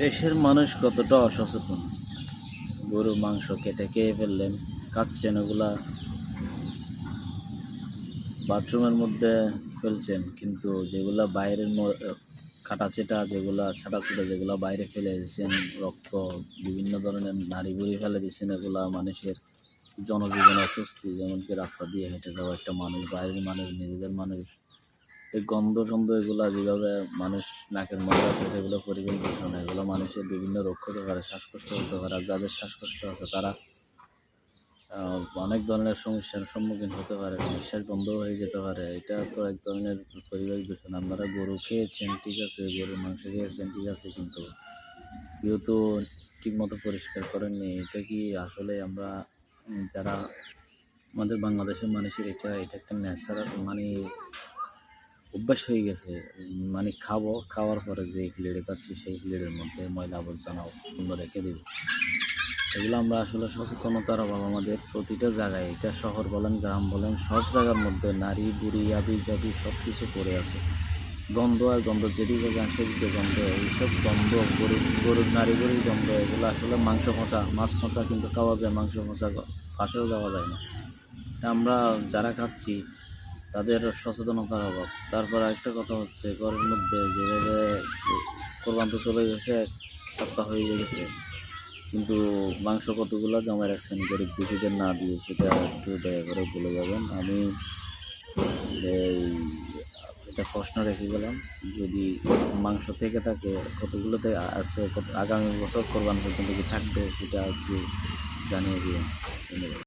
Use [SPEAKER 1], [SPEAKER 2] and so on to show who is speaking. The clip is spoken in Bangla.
[SPEAKER 1] দেশের মানুষ কতটা অসচেতন? গরু, মাংস কেটে খেয়ে ফেললেন খাচ্ছেন ওগুলা, বাথরুমের মধ্যে ফেলছেন, কিন্তু যেগুলা বাইরের কাটাচেটা যেগুলা ছাটাচুটা যেগুলা বাইরে ফেলে দিয়েছেন, রক্ত, বিভিন্ন ধরনের নারী বুড়ি ফেলে দিচ্ছেন এগুলা মানুষের জনজীবন অস্বস্তি, যেমনকি রাস্তা দিয়ে হেঁটে যাওয়া একটা মানুষ, বাইরের মানুষ, নিজেদের মানুষ। এই গন্ধ সন্ধ এগুলা যেভাবে মানুষ নাকের মধ্যে আছে, সেগুলো পরিবেশ দূষণ এগুলো মানুষের বিভিন্ন রোগ হতে পারে শ্বাসকষ্ট হতে পারে আর যাদের শ্বাসকষ্ট আছে তারা অনেক ধরনের সমস্যার সম্মুখীন হতে পারে, নিঃশ্বাস বন্ধ হয়ে যেতে পারে। এটা তো এক ধরনের পরিবেশ দূষণ। আপনারা গরু খেয়েছেন, ঠিক আছে, গরুর মাংস খেয়েছেন, ঠিক আছে, কিন্তু কেউ তো ঠিকমতো পরিষ্কার করেননি। এটা কি আসলে আমরা যারা আমাদের বাংলাদেশের মানুষের এটা এটা একটা ন্যাচারাল মানে অভ্যাস হয়ে গেছে। মানে খাব, খাওয়ার পরে যে প্লেটে খাচ্ছি, সেই প্লেটের মধ্যে ময়লা আবর্জনা সুন্দর রেখে দেবো। এগুলো আমরা আসলে সচেতনতার অভাব আমাদের প্রতিটা জায়গায়। এটা শহর বলেন, গ্রাম বলেন, সব জায়গার মধ্যে নারী, বুড়ি আবি জাবি সব কিছু পড়ে আছে। গন্ধ আর গন্ধ যেদিকে যান সেদিকে গন্ধ। এইসব গন্ধ গরুর গরুর, নারী গরুর গন্ধ, এগুলো আসলে মাংস পচা মাছ পচা কিন্তু খাওয়া যায়, মাংস পচা পাশেও যাওয়া যায় না। আমরা যারা খাচ্ছি তাদের সচেতনতার অভাব। তারপর আরেকটা কথা হচ্ছে, ঘরের মধ্যে যেভাবে কোরবান তো চলে গেছে সপ্তাহ হয়ে গেছে, কিন্তু মাংস কতগুলো জমা রাখছেন? গরিব দুঃখীদের না দিয়ে সেটা একটু দয়া করে বলে যাবেন। আমি এই, এটা প্রশ্ন রেখে গেলাম, যদি মাংস থেকে থাকে, কতগুলোতে আছে আগামী বছর কোরবান পর্যন্ত কি থাকবে, সেটা একটু জানিয়ে ধন্যবাদ।